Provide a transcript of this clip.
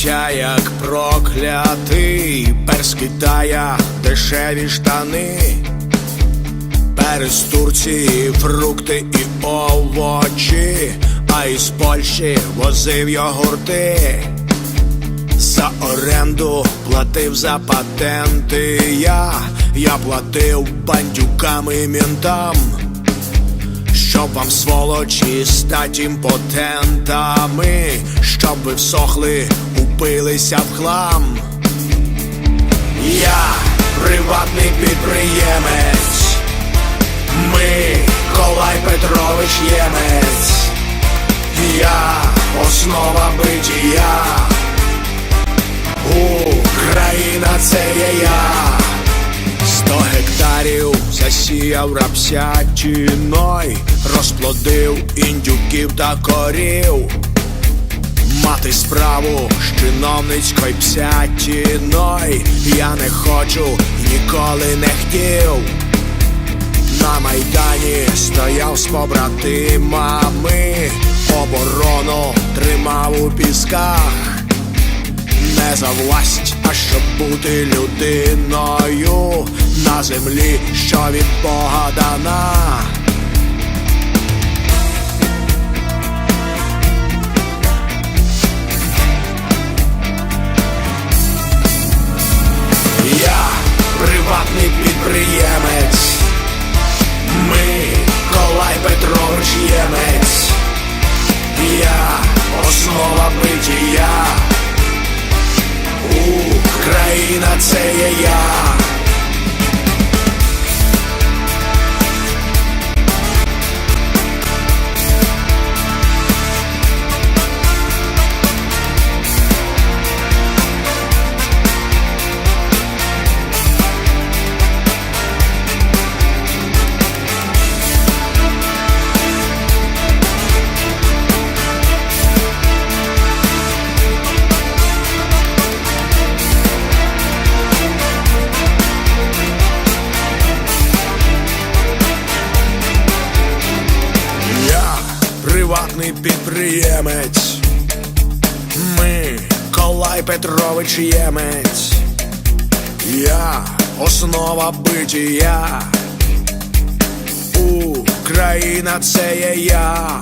життя як проклятий, перс Китая дешеві штани, перес Турції, фрукти і овочі, а із Польщі возив йогурти. За оренду платив за патенти я, я платив бандюкам і мінтам. Щоб вам сволочі стать імпотентами, щоб ви всохли, упилися в хлам. Я приватний підприємець, ми Колай Петрович Ємець, я основа битія, Україна це є я. Сто гектарів засіяв рапсятіной, розплодив індюків та корів. Мати справу з чиновницькою псятіной Я не хочу, ніколи не хотів. На майдані стояв з побратимами, оборону тримав у пісках не за власть, а щоб бути людиною на землі, що від Бога дана. Україна це є я. Підприємець. Ми Колай Петрович Ємець. Я основа битія. Україна це є. Я